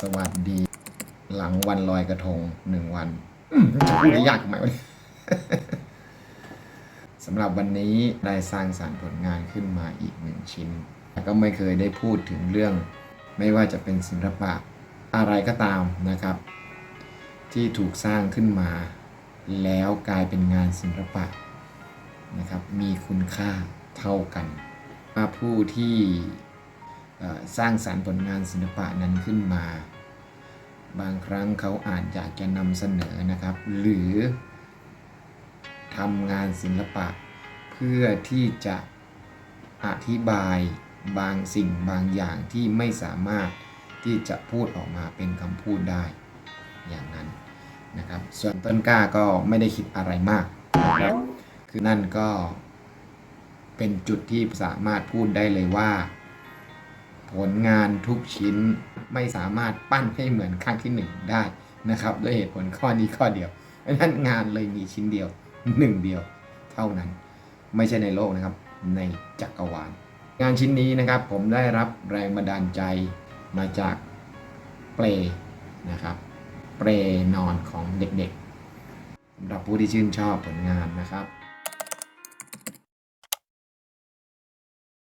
สวัสดี หลังวันลอยกระทงหนึ่งวันอืมจะพูดได้ยากไหมวะเนี่ยสำหรับวันนี้ได้สร้างสารรค์ผลงานขึ้นมาอีกหนึ่งชิ้นแต่ก็ไม่เคยได้พูดถึงเรื่อง ไม่ว่าจะเป็นศิลปะอะไรก็ตามนะครับ ที่ถูกสร้างขึ้นมา แล้วกลายเป็นงานศิลปะนะครับ มีคุณค่าเท่ากันมาผู้ที่เอ่อ สร้างสารรค์ผลงานศิลปะนั้นขึ้นมา บางครั้งเขาอาจอยากจะนำเสนอนะครับ หรือทำงานศิลปะ เพื่อที่จะอธิบายบางสิ่งบางอย่างที่ไม่สามารถที่จะพูดออกมาเป็นคำพูดได้อย่างนั้นนะครับ ส่วนต้นกล้าก็ไม่ได้คิดอะไรมากนะครับคือนั่นก็เป็นจุดที่สามารถพูดได้เลยว่า ผลงานทุกชิ้นไม่สามารถปั้นให้เหมือนครั้งที่หนึ่งได้นะครับด้วยเหตุผลข้อนี้ข้อเดียวเพราะฉะนั้นงานเลยมีชิ้นเดียวหนึ่งเดียวเท่านั้น ไม่ใช่ในโลกนะครับ ในจักรวาล งานชิ้นนี้นะครับ ผมได้รับแรงบันดาลใจมาจากเปลนะครับ เปลนอนของเด็กๆสำหรับผู้ที่ชื่นชอบผลงานนะครับ